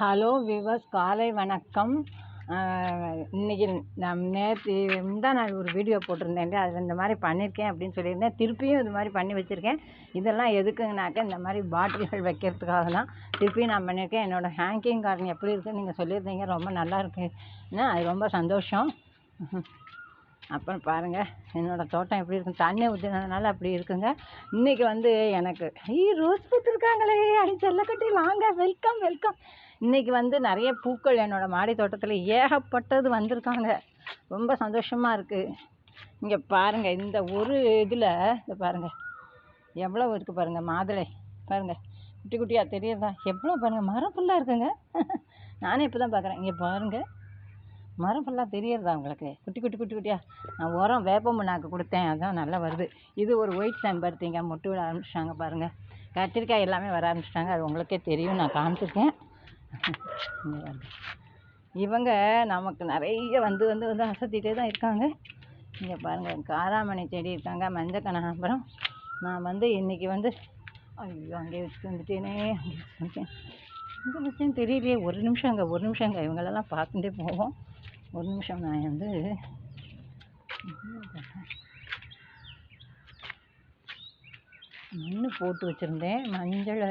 Hello விவஸ் காலை வணக்கம். இன்றைக்கி நம் நேற்று தான் நான் ஒரு வீடியோ போட்டிருந்தேன் அதில் இந்த மாதிரி பண்ணியிருக்கேன் அப்படின்னு சொல்லியிருந்தேன். திருப்பியும் இது மாதிரி பண்ணி வச்சுருக்கேன். இதெல்லாம் எதுக்குங்கனாக்க இந்த மாதிரி பாட்டில்கள் வைக்கிறதுக்காக தான் திருப்பியும் நான் பண்ணியிருக்கேன் என்னோடய ஹேங்கிங் கார்டன் எப்படி இருக்குன்னு நீங்கள் சொல்லியிருந்தீங்க. ரொம்ப நல்லா இருக்குன்னா அது ரொம்ப சந்தோஷம். அப்புறம் பாருங்கள் என்னோடய தோட்டம் எப்படி இருக்கும் தண்ணி ஊற்றினதுனால அப்படி இருக்குங்க. இன்றைக்கி வந்து எனக்கு ஐ ரோஸ் பூத்துருக்காங்களே அடி செல்லக்கட்டி வாங்க வெல்கம் வெல்கம் இன்றைக்கி வந்து நிறைய பூக்கள் என்னோடய மாடி தோட்டத்தில் ஏகப்பட்டது வந்திருக்காங்க. ரொம்ப சந்தோஷமாக இருக்குது இங்கே பாருங்கள் இந்த ஒரு இதில் இதை பாருங்கள் எவ்வளோ இருக்குது பாருங்கள் மாதுளை. பாருங்கள் குட்டி குட்டியாக தெரியுதா? எவ்வளோ பாருங்கள் மரம் ஃபுல்லாக இருக்குங்க. நானே இப்போ தான் பார்க்குறேன் இங்கே பாருங்கள் மரம் ஃபுல்லாக தெரியறதா உங்களுக்கு? குட்டி குட்டி குட்டி குட்டியாக நான் உரம் வேப்ப முன்னாக்கு கொடுத்தேன் அதுதான் நல்லா வருது. இது ஒரு ஒயிட் செம்பருத்திங்க மொட்டு விட ஆரம்பிச்சிட்டாங்க பாருங்கள் கத்திரிக்காய் எல்லாமே வர ஆரம்பிச்சிட்டாங்க அது உங்களுக்கே தெரியும் நான் காமிச்சிருக்கேன். இவங்க நமக்கு நிறைய வந்து வந்து வந்து அசத்திட்டே தான் இருக்காங்க. இங்கே பாருங்கள் காராமணி செடி இருக்காங்க மஞ்சள் கனகாம்பரம். நான் வந்து இன்றைக்கி வந்து ஐயோ அங்கே வச்சுட்டு வந்துட்டேனே அங்கே வந்துட்டேன். எங்கே வச்சேன்னு தெரியலையே ஒரு நிமிஷம் அங்கே ஒரு நிமிஷம் அங்கே. இவங்களெல்லாம் பார்த்துட்டே போவோம். ஒரு நிமிஷம் நான் வந்து மண் போட்டு வச்சுருந்தேன். மஞ்சளை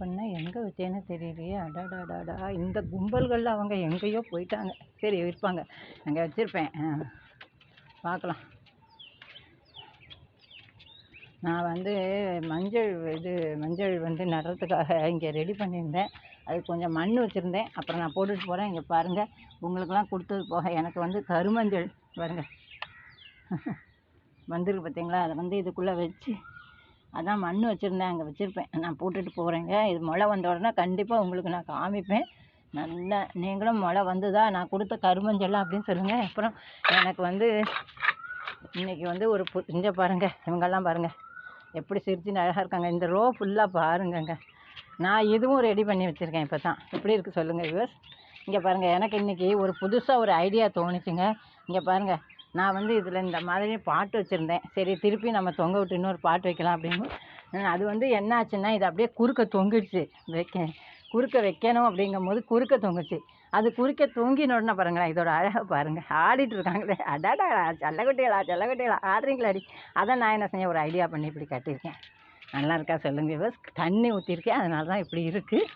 பண்ணால் எங்கே வச்சேன்னு தெரியலையே. அடாடாடாடா. இந்த கும்பல்களில் அவங்க எங்கேயோ போயிட்டாங்க. சரி இருப்பாங்க. அங்கே வச்சுருப்பேன். பார்க்கலாம் நான் வந்து மஞ்சள் இது மஞ்சள் வந்து நடுறதுக்காக இங்கே ரெடி பண்ணியிருந்தேன். அது கொஞ்சம் மண் வச்சுருந்தேன். அப்புறம் நான் போட்டுட்டு போகிறேன் இங்கே பாருங்கள் உங்களுக்கெல்லாம் கொடுத்தது போக எனக்கு வந்து கருமஞ்சள் பாருங்கள் வந்துருக்கு பார்த்தீங்களா அதை வந்து இதுக்குள்ளே வச்சு அதான் மண் வச்சுருந்தேன் அங்கே வச்சுருப்பேன். நான் போட்டுட்டு போகிறேங்க இது முளை வந்த உடனே கண்டிப்பாக உங்களுக்கு நான் காமிப்பேன். நல்லா நீங்களும் முளை வந்துதா? நான் கொடுத்த கருமஞ்சள் அப்படின்னு சொல்லுங்கள் அப்புறம் எனக்கு வந்து இன்றைக்கி வந்து ஒரு பு இங்கே பாருங்கள் இவங்கெல்லாம் பாருங்கள் எப்படி சிரிச்சுன்னு அழகாக இருக்காங்க. இந்த ரோ ஃபுல்லாக பாருங்கங்க. நான் இதுவும் ரெடி பண்ணி வச்சுருக்கேன் இப்போ தான் எப்படி இருக்குது சொல்லுங்கள் விவர்ஸ் இங்கே பாருங்கள் எனக்கு இன்றைக்கி ஒரு புதுசாக ஒரு ஐடியா தோணுச்சுங்க. இங்கே பாருங்கள் நான் வந்து இதில் இந்த மாதிரி பாட்டு வச்சுருந்தேன். சரி திருப்பி நம்ம தொங்க விட்டு இன்னொரு பாட்டு வைக்கலாம் அப்படின்னு. அது வந்து என்ன ஆச்சுன்னா இது அப்படியே குறுக்க தொங்கிடுச்சு. வைக்க குறுக்க வைக்கணும் அப்படிங்கும்போது குறுக்க தொங்குச்சு. அது குறுக்க தொங்கின உடனே பாருங்களேன் இதோட அழகை பாருங்கள் ஆடிட்டு இருக்காங்களே. அடாடா செல்லக்குட்டிகளா செல்லக்குட்டிகளா ஆடுறீங்களாடி அதை நான் என்ன செஞ்சேன் ஒரு ஐடியா பண்ணி இப்படி கட்டியிருக்கேன். நல்லா இருக்கா சொல்லுங்கள் விவஸ் தண்ணி ஊற்றிருக்கேன் அதனால தான் இப்படி இருக்குது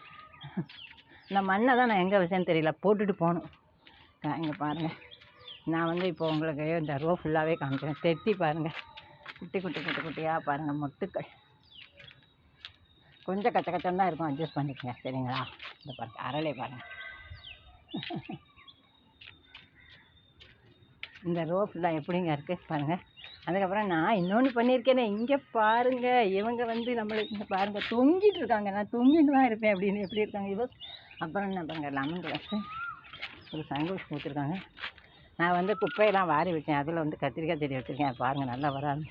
இந்த மண்ணை தான் நான் எங்கே வச்சேன்னு தெரியல போட்டுட்டு போகணும். இங்கே பாருங்கள் நான் வந்து இப்போ உங்களுக்கு இந்த ரோ ஃபுல்லாகவே காமிக்கிறேன். தெட்டி பாருங்கள் குட்டி குட்டி குட்டி குட்டியாக பாருங்கள் மொட்டுக்கள். கொஞ்சம் கச்ச கச்சம் தான் இருக்கும். அட்ஜஸ்ட் பண்ணிக்கங்க சரிங்களா? இந்த பாருங்கள் அரளை பாருங்கள் இந்த ரோ ஃபுல்லாக எப்படிங்க இருக்குது பாருங்கள் அதுக்கப்புறம் நான் இன்னொன்று பண்ணியிருக்கேனே இங்கே பாருங்கள் இவங்க வந்து நம்மளுக்கு இங்கே பாருங்கள் தொங்கிட்டு இருக்காங்க. நான் தொங்கிட்டு தான் இருப்பேன் அப்படின்னு எப்படி இருக்காங்க இவ அப்புறம் என்ன பாருங்கள் லெமன் கிளாஸு ஒரு சங்கோஷ் கொடுத்துருக்காங்க. நான் வந்து குப்பையெல்லாம் வாரி வச்சேன் அதில் வந்து கத்திரிக்காய் செடி வச்சுருக்கேன். பாருங்கள் நல்லா வராது.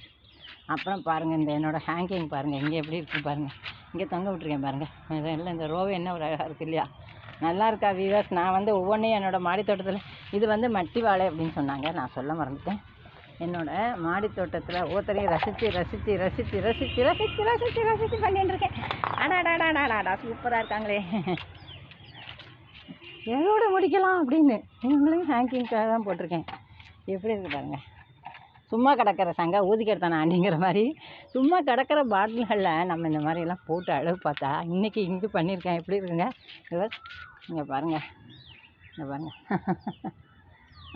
அப்புறம் பாருங்கள் இந்த என்னோடய ஹேங்கிங் பாருங்கள் இங்கே எப்படி இருக்குது பாருங்கள் இங்கே தொங்க விட்ருக்கேன் பாருங்கள் இதெல்லாம் இந்த ரோவை என்ன ஒரு அழகாக இருக்குது இல்லையா? நல்லா இருக்கா வீவர்ஸ் நான் வந்து ஒவ்வொன்றையும் என்னோடய மாடி தோட்டத்தில் இது வந்து மட்டி வாழை அப்படின்னு சொன்னாங்க. நான் சொல்ல மறந்துட்டேன். என்னோடய மாடி தோட்டத்தில் ஒவ்வொருத்தரையும் ரசித்து ரசித்து ரசித்து ரசித்து ரசித்து ரசித்து ரசித்து பண்ணிட்டுருக்கேன் அடாடாடாடாடா சூப்பராக இருக்காங்களே. எதோட முடிக்கலாம் அப்படின்னு நீங்களும் ஹேங்கிங்காக தான் போட்டிருக்கேன். எப்படி இருக்குது பாருங்கள் சும்மா கிடக்கிற சங்க ஊதிக்கிறதான அப்படிங்கிற மாதிரி. சும்மா கிடக்கிற பாட்டில்களில் நம்ம இந்த மாதிரியெல்லாம் போட்டு அளவு பார்த்தா இன்றைக்கி இங்கே பண்ணியிருக்கேன். எப்படி இருக்குங்க? இவர் இங்கே பாருங்கள் இங்கே பாருங்கள்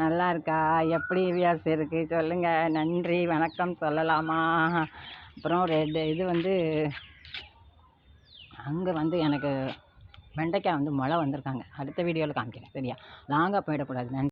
நல்லா இருக்கா? எப்படி வியாஸ் இருக்குது சொல்லுங்கள் நன்றி. வணக்கம் சொல்லலாமா? அப்புறம் ரெண்டு இது வந்து அங்கே வந்து எனக்கு வெண்டைக்காய் வந்து மழை வந்திருக்காங்க. அடுத்த வீடியோவில் காமிக்கிறேன். சரியா? லாங்காக போயிடக்கூடாது. நன்றி.